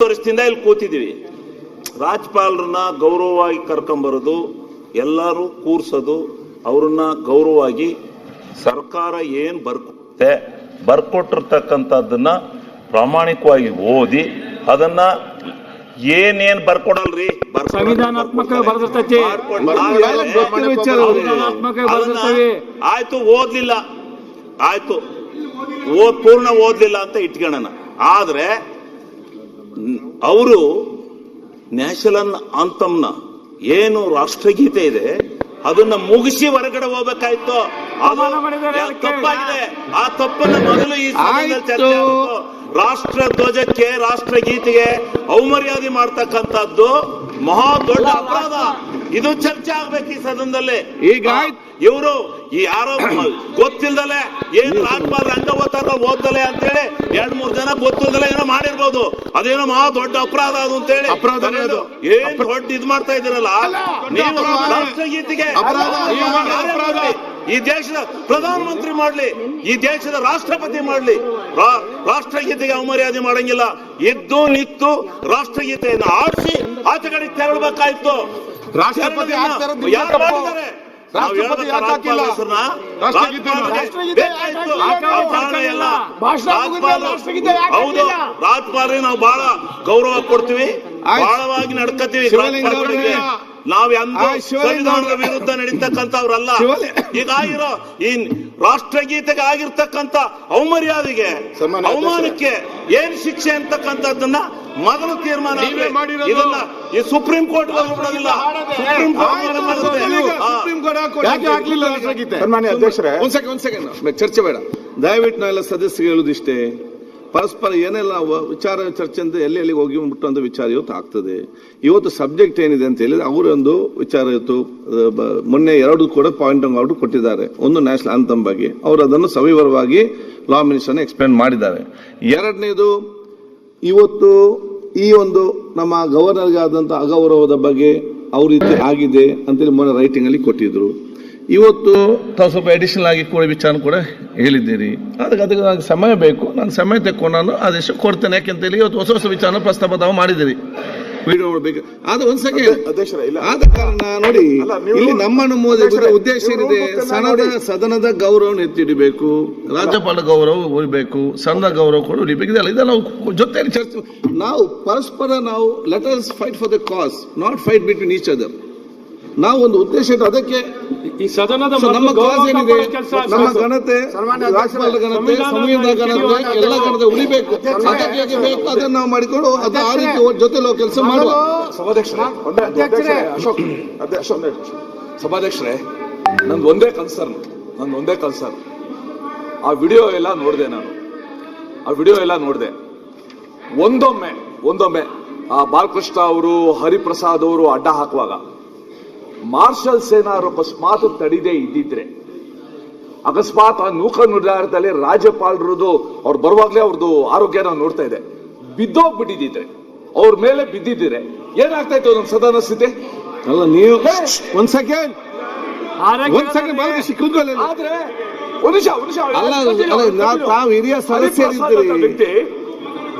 ವರ್ಷದಿಂದ ಇಲ್ಲಿ ಕೂತಿದ್ದೀವಿ ರಾಜ್ಯಪಾಲರನ್ನ ಗೌರವವಾಗಿ ಕರ್ಕೊಂಬರೋದು ಎಲ್ಲರೂ ಕೂರ್ಸೋದು ಅವ್ರನ್ನ ಗೌರವವಾಗಿ ಸರ್ಕಾರ ಏನು ಬರ್ಕೊತ್ತೆ ಬರ್ಕೊಟ್ಟಿರ್ತಕ್ಕಂಥದ್ದನ್ನ ಪ್ರಾಮಾಣಿಕವಾಗಿ ಓದಿ ಅದನ್ನ ಏನೇನ್ ಬರ್ಕೊಡಲ್ರಿ? ಸಂವಿಧಾನಾತ್ಮಕ ಬರೆದಿರ್ತೈತಿ. ಆಯ್ತು ಓದ್ಲಿಲ್ಲ. ಆಯ್ತು. ಓದ್ ಪೂರ್ಣ ಓದ್ಲಿಲ್ಲ ಅಂತ ಇಟ್ಕೊಳ್ಳೋಣ ಆದ್ರೆ ಅವರು ನ್ಯಾಷನಲ್ ಅಂತಮ್ನ ಏನು ರಾಷ್ಟ್ರಗೀತೆ ಇದೆ ಅದನ್ನ ಮುಗಿಸಿ ಹೊರಗಡೆ ಹೋಗ್ಬೇಕಾಯ್ತು. ತಪ್ಪಾಗಿದೆ. ಆ ತಪ್ಪನ್ನ ಮೊದಲು ಈ ಚರ್ಚೆ. ರಾಷ್ಟ್ರ ಧ್ವಜಕ್ಕೆ ರಾಷ್ಟ್ರಗೀತೆಗೆ ಅವಮರ್ಯಾದೆ ಮಾಡ್ತಕ್ಕಂಥದ್ದು ಮಹಾ ದೊಡ್ಡ ಅಪರಾಧ. ಇದು ಚರ್ಚೆ ಆಗ್ಬೇಕು ಈ ಸದನದಲ್ಲಿ. ಈಗ ಇವರು ಈ ಯಾರೋ ಗೊತ್ತಿಲ್ದಲೆ ಏನ್ ರಾಜ್ಪಾಲ್ ಓದ್ತಾರ ಓದ್ದಲೆ ಅಂತೇಳಿ ಎರಡ್ ಮೂರ್ ಜನ ಗೊತ್ತಿಲ್ದಲೆ ಏನೋ ಮಾಡಿರ್ಬೋದು. ಅದೇನೋ ಮಹಾ ದೊಡ್ಡ ಅಪರಾಧ ಅದು ಅಂತೇಳಿ. ಹೇಳಿ ಅದು. ಏನ್ ದೊಡ್ಡ ಇದ್ ಮಾಡ್ತಾ ಇದ್ದೀರಲ್ಲ? ನೀವು ರಾಷ್ಟ್ರಗೀತಿಗೆ ಅಪರಾಧ. ಅಪರಾಧ. ಈ ದೇಶದ ಪ್ರಧಾನಮಂತ್ರಿ ಮಾಡ್ಲಿ. ಈ ದೇಶದ ರಾಷ್ಟ್ರಪತಿ ಮಾಡ್ಲಿ. ರಾಷ್ಟ್ರಗೀತೆಗೆ ಅವಮರ್ಯಾದೆ ಮಾಡಂಗಿಲ್ಲ. ಎದ್ದು ನಿಂತು ರಾಷ್ಟ್ರಗೀತೆಯನ್ನು ಆಡಿಸಿ ಆಚೆ ತೆರಳಬೇಕಾಯ್ತು. ರಾಷ್ಟ್ರಪತಿ ಯಾರು ಮಾಡಿದ್ದಾರೆ? ರಾಷ್ಟ್ರಪತಿ ಯಾಕಾಕಿಲ್ಲ ರಾಜ್ಪಾಲ್ ರಾಷ್ಟ್ರಗೀತೆ. ಭಾಷಣ ರಾಷ್ಟ್ರಗೀತೆ ಹೌದು? ರಾಜ್ಪಾಲ್ಗೆ ನಾವು ಬಹಳ ಗೌರವ ಕೊಡ್ತೀವಿ. ಬಹಳವಾಗಿ ನಡ್ಕತೀವಿ. ನಾವ್ ಎಂದೂ ಸಂವಿಧಾನದ ವಿರುದ್ಧ ನಡೀತಕ್ಕಂಥವ್ರಲ್ಲ ಈಗ ಆಗಿರೋ ಈ ರಾಷ್ಟ್ರಗೀತೆಗೆ ಆಗಿರ್ತಕ್ಕಂಥ ಅವಮರ್ಯಾದೆಗೆ ಅವಮಾನಕ್ಕೆ ಏನ್ ಶಿಕ್ಷೆ ಅಂತಕ್ಕಂಥದ್ದನ್ನ ಮೊದಲು ತೀರ್ಮಾನ ಇದನ್ನ ಈ ಸುಪ್ರೀಂ ಕೋರ್ಟ್ ಬಿಡೋದಿಲ್ಲ ಸುಪ್ರೀಂ ಕೋರ್ಟ್? ಸನ್ಮಾನ್ಯ ಅಧ್ಯಕ್ಷರೇ. ಒಂದ್ ಸೆಕೆಂಡ್ ಒಂದ್ ಸೆಕೆಂಡ್. ಚರ್ಚೆ ಬೇಡ. ದಯವಿಟ್ಟು ನಾವೆಲ್ಲ ಸದಸ್ಯರು ಹೇಳುದಿಷ್ಟೇ ಪರಸ್ಪರ ಏನೆಲ್ಲ ವಿಚಾರ ಚರ್ಚೆ ಅಂತ ಎಲ್ಲಿ ಎಲ್ಲಿಗೆ ಹೋಗಿ ಬಿಟ್ಟು ಅಂತ ವಿಚಾರ ಇವತ್ತು ಆಗ್ತದೆ. ಇವತ್ತು ಸಬ್ಜೆಕ್ಟ್ ಏನಿದೆ ಅಂತ ಹೇಳಿದ್ರೆ ಅವರೊಂದು ವಿಚಾರ ಇವತ್ತು ಮೊನ್ನೆ ಎರಡು ಕೂಡ ಪಾಯಿಂಟ್ ಔಟ್ ಕೊಟ್ಟಿದ್ದಾರೆ. ಒಂದು ನ್ಯಾಷನಲ್ ಆಂಥಮ್ ಬಗ್ಗೆ. ಅವರು ಅದನ್ನು ಸವಿವರವಾಗಿ ಲಾ ಮಿನಿಸ್ಟರ್ನ ಎಕ್ಸ್ಪ್ಲೇನ್ ಮಾಡಿದ್ದಾರೆ. ಎರಡನೇದು ಇವತ್ತು ಈ ಒಂದು ನಮ್ಮ ಗವರ್ನರ್ಗೆ ಆದಂತ ಅಗೌರವದ ಬಗ್ಗೆ ಅವ್ರ ರೀತಿ ಆಗಿದೆ ಅಂತೇಳಿ ಮೊನ್ನೆ ರೈಟಿಂಗ್ ಅಲ್ಲಿ ಕೊಟ್ಟಿದ್ರು. ಇವತ್ತು ತಾವು ಸ್ವಲ್ಪ ಅಡಿಷನಲ್ ಆಗಿ ಕೂಡ ವಿಚಾರ ಕೂಡ ಹೇಳಿದ್ದೀರಿ ಅದಕ್ಕೆ ಅದಕ್ಕೆ ನನಗೆ ಸಮಯ ಬೇಕು. ನಾನು ಸಮಯ ತೆಕ್ಕೊಂಡು ನಾನು ಆದೇಶ ಕೊಡ್ತೇನೆ. ಯಾಕೆಂತೇಳಿ ಇವತ್ತು ಹೊಸ ಹೊಸ ವಿಚಾರ ಪ್ರಸ್ತಾಪ ತಾವು ಮಾಡಿದ್ದೀರಿ. ವಿಡಿಯೋ ಬೇಕು. ಆದ್ರೆ ಒಂದ್ ಸೆಕೆಂಡ್. ಆದ ಕಾರಣ ನೋಡಿ ಇಲ್ಲಿ ನಮ್ಮನ್ನು ಮೋದಿ ಉದ್ದೇಶ ಏನಿದೆ rule ಸದನದ ಗೌರವ ಎತ್ತಿಡಬೇಕು ರಾಜ್ಯಪಾಲ ಗೌರವ ಉಳಿಬೇಕು ಸಣ್ಣ ಗೌರವ ಕೂಡ ಉಳಿಬೇಕು ಇದೆಲ್ಲ ಇದೆಲ್ಲ ನಾವು ಜೊತೆಯಲ್ಲಿ ಚರ್ಚೆ ನಾವು ಪರಸ್ಪರ ನಾವು letters fight for the cause not fight between each other ನಾವು ಒಂದು ಉದ್ದೇಶ ಇಟ್ಟು ಅದಕ್ಕೆ ಈ ಸದನದ ನಮ್ಮ ಕಾಸ್ ಏನಿದೆ? ನಮ್ಮ. ಘನತೆ ರಾಜ್ಯಪಾಲರ ಘನತೆ ಸಂವಿಧಾನ ಘನತೆ ಎಲ್ಲ ಘನತೆ ಉಳಿಬೇಕು. ಅದಕ್ಕೆ ಬೇಕು? ಅದನ್ನು ನಾವು ಮಾಡಿಕೊಂಡು ಅದು ಆ ರೀತಿ ಜೊತೆ ಕೆಲಸ ಮಾಡುವ. ಅಶೋಕ್. ಸಭಾಧ್ಯಕ್ಷರೇ ನಂದು ಒಂದೇ ಕನ್ಸರ್ನ್. ನಂದು ಒಂದೇ ಕನ್ಸರ್ನ್. ಆ ವಿಡಿಯೋ ಎಲ್ಲ ನೋಡಿದೆ ನಾನು. ಆ ವಿಡಿಯೋ ಎಲ್ಲ ನೋಡಿದೆ. ಒಂದೊಮ್ಮೆ ಒಂದೊಮ್ಮೆ ಆ ಬಾಲಕೃಷ್ಣ ಅವರು ಹರಿಪ್ರಸಾದ್ ಅವರು ಅಡ್ಡ ಹಾಕುವಾಗ ಮಾರ್ಷಲ್ ಸೇನಾ ಅವರು ಅಕಸ್ಮಾತ್ ತಡಿದೇ ಇದ್ದಿದ್ರೆ. ಅಕಸ್ಮಾತ್ ಆ ನೂಕ ನಿರ್ಧಾರದಲ್ಲಿ ರಾಜ್ಯಪಾಲರದು ಅವ್ರು ಬರುವಾಗ್ಲೇ ಅವ್ರದ್ದು ಆರೋಗ್ಯ ನಾವು ನೋಡ್ತಾ ಇದೆ. ಬಿದ್ದೋಗ್ಬಿಟ್ಟಿದ್ರೆ ಅವ್ರ ಮೇಲೆ ಬಿದ್ದಿದ್ದೀರೆ ಏನಾಗ್ತಾ ಇತ್ತು ನಮ್ಮ ಸದನ ಸ್ಥಿತಿ? ಅಲ್ಲ ನೀವು ಒಂದ್ ಸೆಕೆಂಡ್. ಒಂದ್ ಸೆಕೆಂಡ್ ಆದ್ರೆ ಒಂದ್ ನಿಮಿಷ ಒಂದ್ ನಿಮಿಷ ಅಲ್ಲ, ತಾವು ಹಿರಿಯ ಸದಸ್ಯರಿದ್ದೀರಿ. ವ್ಯಕ್ತಿ